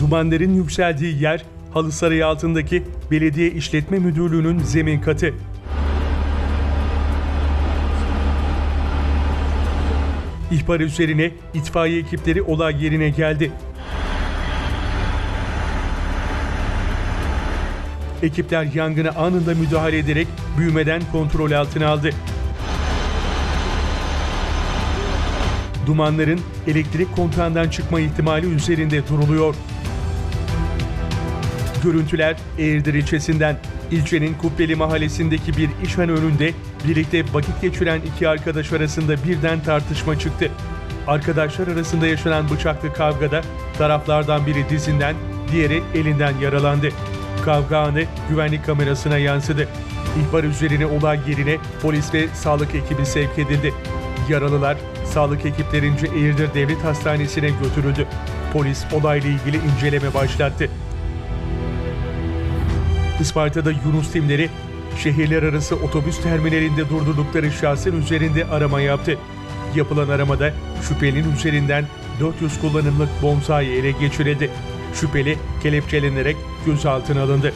Dumanların yükseldiği yer Halısarayı altındaki Belediye İşletme Müdürlüğü'nün zemin katı. İhbar üzerine itfaiye ekipleri olay yerine geldi. Ekipler yangına anında müdahale ederek büyümeden kontrol altına aldı. Dumanların elektrik kontağından çıkma ihtimali üzerinde duruluyor. Görüntüler Eğirdir ilçesinden. İlçenin Kubbeli mahallesindeki bir işhan önünde birlikte vakit geçiren iki arkadaş arasında birden tartışma çıktı. Arkadaşlar arasında yaşanan bıçaklı kavgada taraflardan biri dizinden, diğeri elinden yaralandı. Kavga anı güvenlik kamerasına yansıdı. İhbar üzerine olay yerine polis ve sağlık ekibi sevk edildi. Yaralılar sağlık ekiplerince Eğirdir Devlet Hastanesi'ne götürüldü. Polis olayla ilgili inceleme başlattı. Isparta'da Yunus timleri şehirler arası otobüs terminalinde durdurdukları şahsın üzerinde arama yaptı. Yapılan aramada şüphelinin üzerinden 400 kullanımlık bonsai ele geçirildi. Şüpheli kelepçelenerek gözaltına alındı.